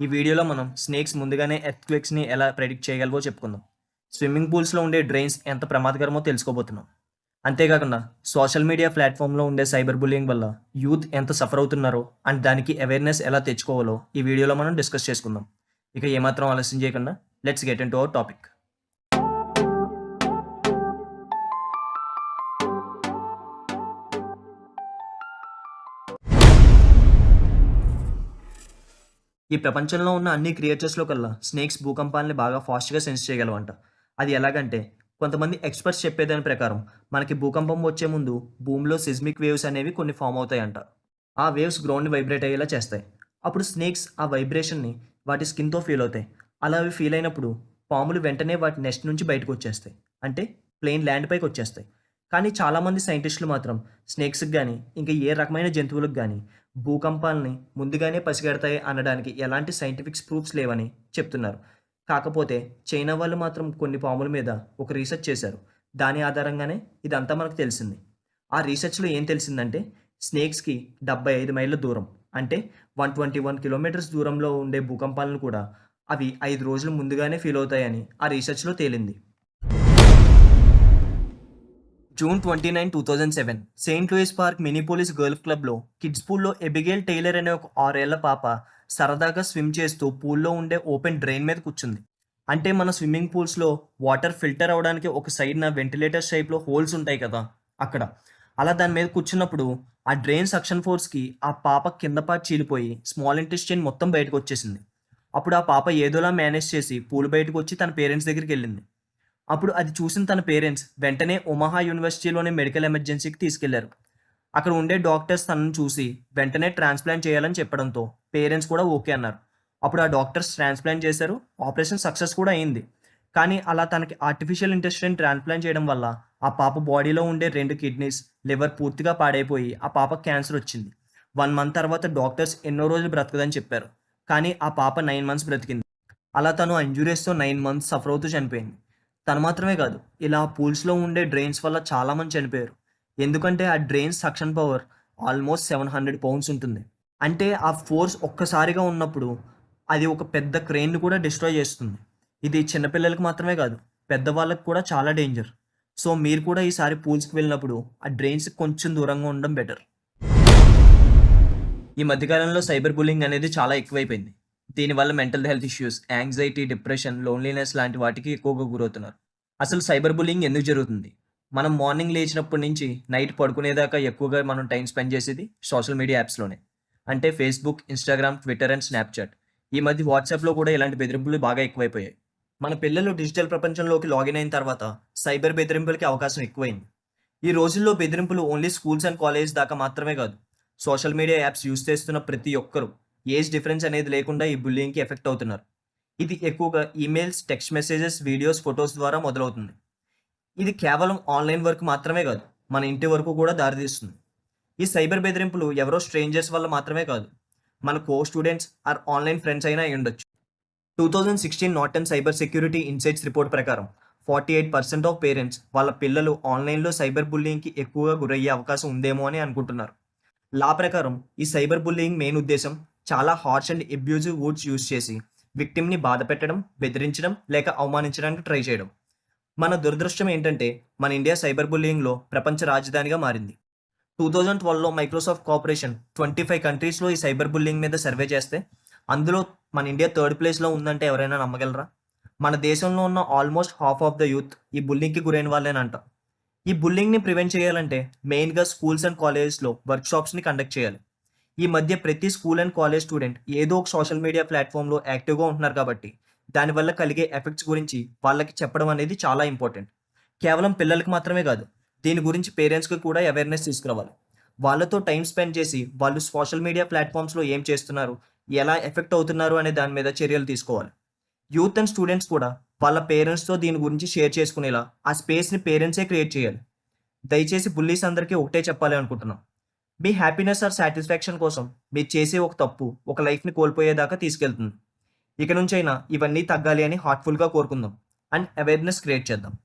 ఈ వీడియోలో మనం స్నేక్స్ ముందుగానే ఎర్త్క్వేక్స్ని ఎలా ప్రెడిక్ట్ చేయగలవో చెప్పుకుందాం. స్విమ్మింగ్ పూల్స్లో ఉండే డ్రైన్స్ ఎంత ప్రమాదకరమో తెలుసుకోబోతున్నాం. అంతేకాకుండా సోషల్ మీడియా ప్లాట్ఫామ్లో ఉండే సైబర్ బుల్లింగ్ వల్ల యూత్ ఎంత సఫర్ అవుతున్నారో అండ్ దానికి అవేర్నెస్ ఎలా తెచ్చుకోవాలో ఈ వీడియోలో మనం డిస్కస్ చేసుకుందాం. ఇక ఏమాత్రం ఆలస్యం చేయకుండా let's get into our topic ఈ ప్రపంచంలో ఉన్న అన్ని క్రియేచర్స్లో కల్లా స్నేక్స్ భూకంపాలని బాగా ఫాస్ట్గా సెన్స్ చేయగలవంట. అది ఎలాగంటే కొంతమంది ఎక్స్పర్ట్స్ చెప్పేదాని ప్రకారం మనకి భూకంపం వచ్చే ముందు భూమిలో సిస్మిక్ వేవ్స్ అనేవి కొన్ని ఫామ్ అవుతాయంట. ఆ వేవ్స్ గ్రౌండ్ని వైబ్రేట్ అయ్యేలా చేస్తాయి. అప్పుడు స్నేక్స్ ఆ వైబ్రేషన్ని వాటి స్కిన్తో ఫీల్ అవుతాయి. అలా అవి ఫీల్ అయినప్పుడు పాములు వెంటనే వాటి నెస్ట్ నుంచి బయటకు వచ్చేస్తాయి. అంటే ప్లెయిన్ ల్యాండ్ పైకి వచ్చేస్తాయి. కానీ చాలామంది సైంటిస్టులు మాత్రం స్నేక్స్కి కానీ ఇంకా ఏ రకమైన జంతువులకు కానీ భూకంపాలని ముందుగానే పసిగడతాయి అనడానికి ఎలాంటి సైంటిఫిక్స్ ప్రూఫ్స్ లేవని చెప్తున్నారు. కాకపోతే చైనా వాళ్ళు మాత్రం కొన్ని పాముల మీద ఒక రీసెర్చ్ చేశారు. దాని ఆధారంగానే ఇదంతా మనకు తెలిసింది. ఆ రీసెర్చ్లో ఏం తెలిసిందంటే స్నేక్స్కి డెబ్బై ఐదు మైళ్ళ దూరం అంటే వన్ ట్వంటీ వన్ కిలోమీటర్స్ దూరంలో ఉండే భూకంపాలను కూడా అవి ఐదు రోజులు ముందుగానే ఫీల్ అవుతాయని ఆ రీసెర్చ్లో తేలింది. June twenty nine two thousand seven Saint Louis Park Minneapolis girl క్లబ్లో కిడ్స్ పూల్లో ఎబిగేల్ టైలర్ అనే ఒక ఆరేళ్ళ పాప సరదాగా స్విమ్ చేస్తూ పూల్లో ఉండే ఓపెన్ డ్రైన్ మీద కూర్చుంది. అంటే మన స్విమ్మింగ్ పూల్స్లో వాటర్ ఫిల్టర్ అవడానికి ఒక సైడ్న వెంటిలేటర్ షేప్లో హోల్స్ ఉంటాయి కదా అక్కడ. అలా దాని మీద కూర్చున్నప్పుడు ఆ డ్రైన్ సక్షన్ ఫోర్స్కి ఆ పాప కింద పాటు చీలిపోయి స్మాల్ ఇంటెస్టైన్ మొత్తం బయటకు వచ్చేసింది. అప్పుడు ఆ పాప ఏదోలా మేనేజ్ చేసి పూలు బయటకు వచ్చి తన పేరెంట్స్ దగ్గరికి వెళ్ళింది. అప్పుడు అది చూసిన తన పేరెంట్స్ వెంటనే ఒమహా యూనివర్సిటీలోని మెడికల్ ఎమర్జెన్సీకి తీసుకెళ్ళారు. అక్కడ ఉండే డాక్టర్స్ తనను చూసి వెంటనే ట్రాన్స్ప్లాంట్ చేయాలని చెప్పడంతో పేరెంట్స్ కూడా ఓకే అన్నారు. అప్పుడు ఆ డాక్టర్స్ ట్రాన్స్ప్లాంట్ చేశారు ఆపరేషన్ సక్సెస్ కూడా అయింది. కానీ అలా తనకి ఆర్టిఫిషియల్ ఇంటెస్టైన్ ట్రాన్స్ప్లాంట్ చేయడం వల్ల ఆ పాప బాడీలో ఉండే రెండు కిడ్నీస్ లివర్ పూర్తిగా పాడైపోయి ఆ పాప క్యాన్సర్ వచ్చింది. వన్ మంత్ తర్వాత డాక్టర్స్ ఎన్నో రోజులు బ్రతకదని చెప్పారు. కానీ ఆ పాప నైన్ మంత్స్ బ్రతికింది. అలా తను ఇంజురీస్తో నైన్ మంత్స్ సఫర్ అవుతూ చనిపోయింది. తను మాత్రమే కాదు ఇలా పూల్స్లో ఉండే డ్రైన్స్ వల్ల చాలామంది చనిపోయారు. ఎందుకంటే ఆ drains suction power almost seven hundred pounds ఉంటుంది. అంటే ఆ ఫోర్స్ ఒక్కసారిగా ఉన్నప్పుడు అది ఒక పెద్ద క్రెయిన్ని కూడా డిస్ట్రాయ్ చేస్తుంది. ఇది చిన్నపిల్లలకు మాత్రమే కాదు పెద్దవాళ్ళకు కూడా చాలా డేంజర్. సో మీరు కూడా ఈసారి పూల్స్కి వెళ్ళినప్పుడు ఆ డ్రైన్స్ కొంచెం దూరంగా ఉండడం బెటర్. ఈ మధ్యకాలంలో సైబర్ బుల్లింగ్ అనేది చాలా ఎక్కువైపోయింది. దీనివల్ల mental health issues anxiety depression loneliness లాంటి వాటికి ఎక్కువగా గురవుతున్నారు. అసలు సైబర్ బుల్లింగ్ ఎందుకు జరుగుతుంది? మనం మార్నింగ్ లేచినప్పటి నుంచి నైట్ పడుకునేదాకా ఎక్కువగా మనం టైం స్పెండ్ చేసేది సోషల్ మీడియా యాప్స్లోనే అంటే Facebook Instagram Twitter and Snapchat ఈ మధ్య వాట్సాప్లో కూడా ఇలాంటి బెదిరింపులు బాగా ఎక్కువైపోయాయి. మన పిల్లలు డిజిటల్ ప్రపంచంలోకి లాగిన్ అయిన తర్వాత సైబర్ బెదిరింపులకి అవకాశం ఎక్కువైంది. ఈ రోజుల్లో బెదిరింపులు ఓన్లీ స్కూల్స్ అండ్ కాలేజ్ దాకా మాత్రమే కాదు సోషల్ మీడియా యాప్స్ యూస్ చేస్తున్న ప్రతి ఒక్కరూ ఏజ్ డిఫరెన్స్ అనేది లేకుండా ఈ బుల్లింగ్కి ఎఫెక్ట్ అవుతున్నారు. ఇది ఎక్కువగా emails text messages videos photos ద్వారా మొదలవుతుంది. ఇది కేవలం ఆన్లైన్ వర్క్ మాత్రమే కాదు మన ఇంటి వరకు కూడా దారితీస్తుంది. ఈ సైబర్ బెదిరింపులు ఎవరో స్ట్రేంజర్స్ వల్ల మాత్రమే కాదు మన co students or online friends అయినా అయి ఉండొచ్చు. Two thousand sixteen Norton and cyber security insights report ప్రకారం forty eight percent of parents వాళ్ళ పిల్లలు ఆన్లైన్లో సైబర్ బుల్లింగ్కి ఎక్కువగా గురయ్యే అవకాశం ఉందేమో అని అనుకుంటున్నారు. లా ప్రకారం ఈ సైబర్ బుల్లింగ్ మెయిన్ ఉద్దేశం చాలా harsh and abusive words use చేసి విక్టిమ్ని బాధ పెట్టడం బెదిరించడం లేక అవమానించడానికి ట్రై చేయడం. మన దురదృష్టం ఏంటంటే మన ఇండియా సైబర్ బుల్లింగ్లో ప్రపంచ రాజధానిగా మారింది. టూ థౌజండ్ ట్వెల్వ్లో మైక్రోసాఫ్ట్ కార్పొరేషన్ ట్వంటీ ఫైవ్ కంట్రీస్లో ఈ సైబర్ బుల్లింగ్ మీద సర్వే చేస్తే అందులో మన ఇండియా థర్డ్ ప్లేస్లో ఉందంటే ఎవరైనా నమ్మగలరా? మన దేశంలో ఉన్న almost half of the youth ఈ బుల్లింగ్కి గురైన వాళ్ళేనంట. ఈ బుల్లింగ్ని ప్రివెంట్ చేయాలంటే మెయిన్గా స్కూల్స్ అండ్ కాలేజెస్లో వర్క్షాప్స్ని కండక్ట్ చేయాలి. ఈ మధ్య ప్రతి స్కూల్ అండ్ కాలేజ్ స్టూడెంట్ ఏదో ఒక సోషల్ మీడియా ప్లాట్ఫామ్లో యాక్టివ్గా ఉంటున్నారు కాబట్టి దానివల్ల కలిగే ఎఫెక్ట్స్ గురించి వాళ్ళకి చెప్పడం అనేది చాలా ఇంపార్టెంట్. కేవలం పిల్లలకి మాత్రమే కాదు దీని గురించి పేరెంట్స్కి కూడా అవేర్నెస్ తీసుకురావాలి. వాళ్ళతో టైం స్పెండ్ చేసి వాళ్ళు సోషల్ మీడియా ప్లాట్ఫామ్స్లో ఏం చేస్తున్నారు ఎలా ఎఫెక్ట్ అవుతున్నారు అనే దాని మీద చర్యలు తీసుకోవాలి. యూత్ అండ్ స్టూడెంట్స్ కూడా వాళ్ళ పేరెంట్స్తో దీని గురించి షేర్ చేసుకునేలా ఆ స్పేస్ని పేరెంట్సే క్రియేట్ చేయాలి. దయచేసి బుల్లీస్ అందరికీ ఒకటే చెప్పాలి అనుకుంటున్నాం. మీ హ్యాపీనెస్ ఆర్ సాటిస్ఫాక్షన్ కోసం మీరు చేసే ఒక తప్పు ఒక లైఫ్ని కోల్పోయేదాకా తీసుకెళ్తుంది. ఇక నుంచైనా ఇవన్నీ తగ్గాలి అని హార్ట్ఫుల్గా కోరుకుందాం. అండ్ అవేర్నెస్ క్రియేట్ చేద్దాం.